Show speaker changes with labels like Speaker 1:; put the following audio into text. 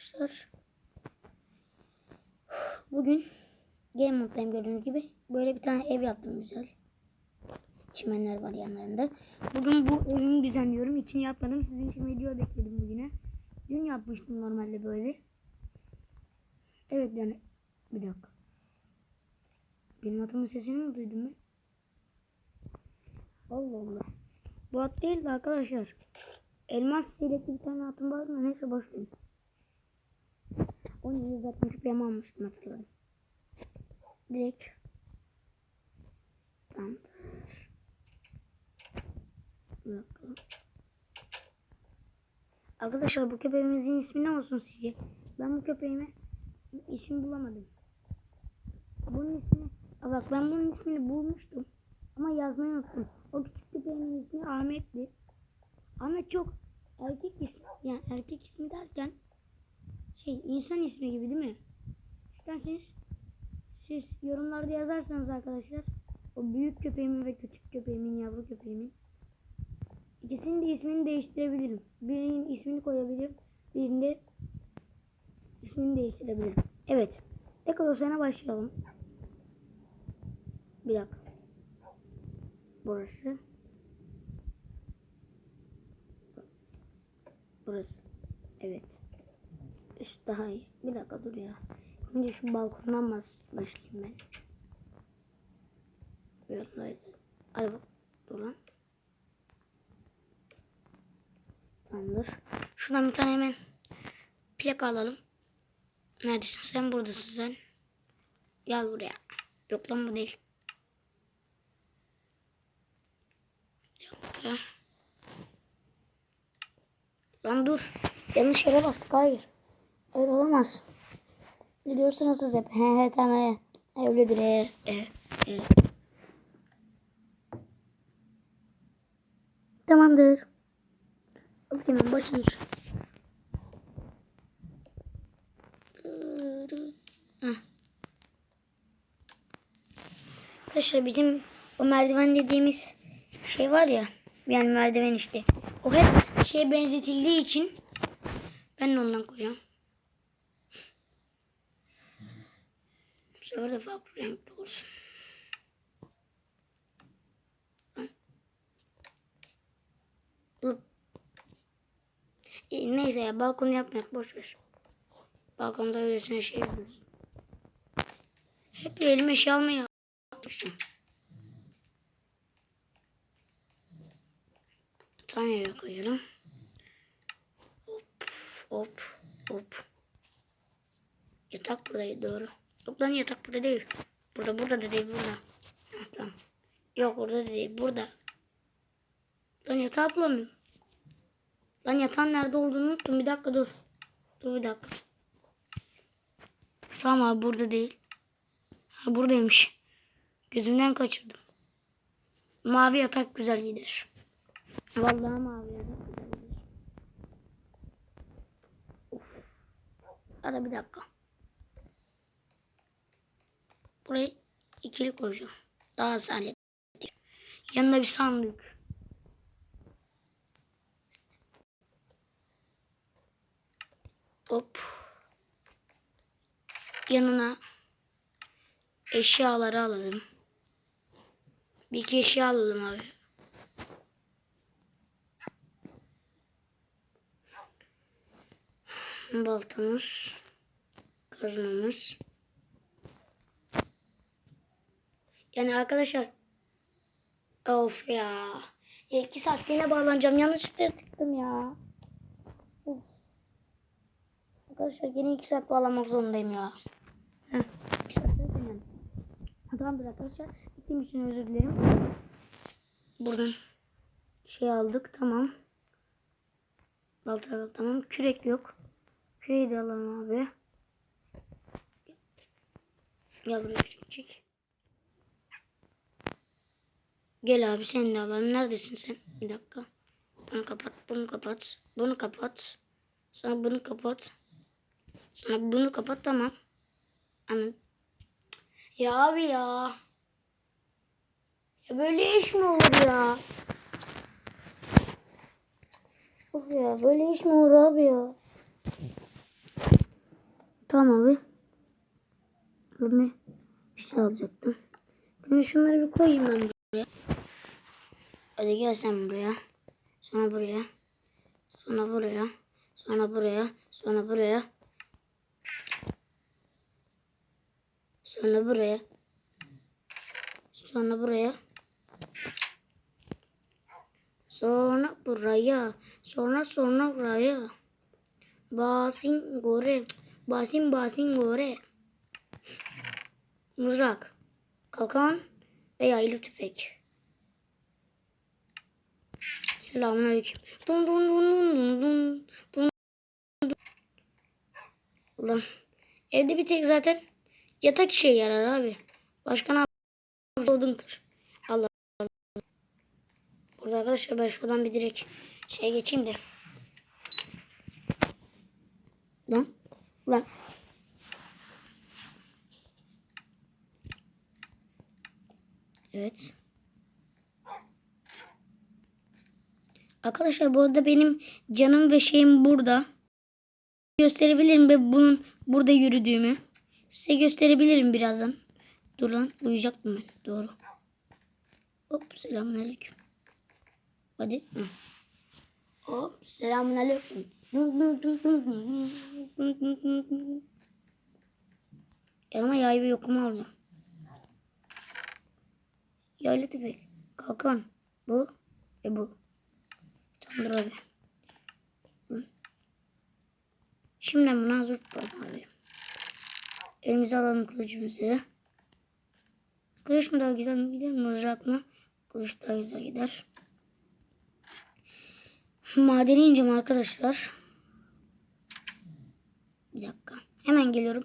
Speaker 1: arkadaşlar. Bugün Game Mode'dayım gördüğünüz gibi. Böyle bir tane ev yaptım güzel. Çimenler var yanlarında. Bugün bu evimi düzenliyorum. İçini yapmadım. Sizin için video bekledim bugüne. Dün yapmıştım normalde böyle. Evet yani bir dakika. Benim atımın sesini mi duydun ben? Allah Allah. Bu at değil de arkadaşlar. Elmas silekli bir tane atım var mı? Neyse boş. Onu 160 PM almıştım hatırlıyorum. Direkt. Tamam. Bir dakika. Arkadaşlar bu köpeğimizin ismi ne olsun sizce? Ben bu köpeğime isim bulamadım. Bunun ismi, bak ben bunun ismini bulmuştum. Ama yazmayı unuttum. O küçük köpeğimin ismi Ahmet'ti. Ahmet çok erkek ismi. Yani erkek ismi derken şey insan ismi gibi değil mi? İsterseniz siz yorumlarda yazarsanız arkadaşlar o büyük köpeğimin ve küçük köpeğimin yavru köpeğimin ikisinin de ismini değiştirebilirim. Birinin ismini koyabilirim. Birinde ismini değiştirebilirim. Evet. Ekolosyona başlayalım. Bir dakika. Burası. Burası. Evet. Üst daha iyi. Bir dakika dur ya. Önce şu balkondan başlayayım ben. Böyle. Hadi bak. Dur lan. Tamamdır. Şuradan bir tane hemen plaka alalım. Neredesin sen? Buradasın sen. Gel buraya. Yok lan bu değil. Yok ya. Lan dur. Yanlış yere bastık. Hayır. Öyle olamaz. Biliyorsunuz siz hep. He he tamam. Öyledir he. he, he. Tamamdır. Bak hemen. Heh. Arkadaşlar bizim o merdiven dediğimiz şey var ya. Yani merdiven işte. O hep şeye benzetildiği için ben de ondan koyacağım. Sefer de farklı renkli olsun. E, neyse ya balkon yapmak boş ver. Balkonda öylesine şey yapıyoruz. Hep elime şey almaya almışım. Tanyaya koyalım. Hop hop hop. Yatak buradaydı doğru. Yok lan yatak burada değil. Burada burada da değil burada. Ha, tamam. Yok orada da değil burada. Lan yatağı bulamıyorum. Lan yatağın nerede olduğunu unuttum. Bir dakika dur. Dur bir dakika. Tamam abi burada değil. Ha buradaymış. Gözümden kaçırdım. Mavi yatak güzel gider. Vallahi mavi yatak güzel gider. Of. Hadi bir dakika. Burayı ikili koyacağım. Daha asalet. Yanında bir sandık. Hop. Yanına eşyaları alalım. Bir iki eşya alalım abi. Baltamız. Kazmamız. Yani arkadaşlar. Of ya. ya iki saatliğine bağlanacağım. Yanlışlıkla tıktım ya. Of. Arkadaşlar yine iki saat bağlamak zorundayım ya. Heh. Tamamdır arkadaşlar. Gittiğim için özür dilerim. Buradan şey aldık. Tamam. Balta aldık. Tamam. Kürek yok. Küreği de alalım abi. Gel buraya kürek çek. Gel abi sen de alalım. Neredesin sen? Bir dakika. Bunu kapat. Bunu kapat. Bunu kapat. Sonra bunu kapat. Sonra bunu kapat. Tamam. Ya abi ya. Ya böyle iş mi olur ya? Of ya böyle iş mi olur abi ya? Tamam abi. Bunu işte alacaktım. Şimdi şunları bir koyayım ben. Hadi gel sen buraya. Sonra buraya. Sonra buraya. Sonra buraya. Sonra buraya. Sonra buraya. Sonra buraya. Sonra buraya. Sonra sonra buraya. Basin gore. Basin basin gore. Mızrak. Kalkan ve yaylı tüfek. Selamünaleyküm. Dun dun dun dun dun dun dun. Ulan evde bir tek zaten yatak işe yarar abi. Başka ne yapayım? Odun kır. Allah Allah. Burada arkadaşlar ben şuradan bir direkt şeye geçeyim de. Lan. Lan. Evet. Arkadaşlar bu arada benim canım ve şeyim burada. Gösterebilirim ve bunun burada yürüdüğümü. Size gösterebilirim birazdan. Dur lan uyuyacaktım ben. Doğru. Hop selamünaleyküm. Hadi. Hı. Hop selamünaleyküm. Yanıma yay ve yokumu alacağım. Yaylı tüfek. Kalkan. Bu. Ve bu. Tamamdır abi. Şimdi bunu hazır tutalım abi. Elimize alalım kılıcımızı. Kılıç mı daha güzel gider mızrak mı? Kılıç daha güzel gider. Madeni ineceğim arkadaşlar. Bir dakika. Hemen geliyorum.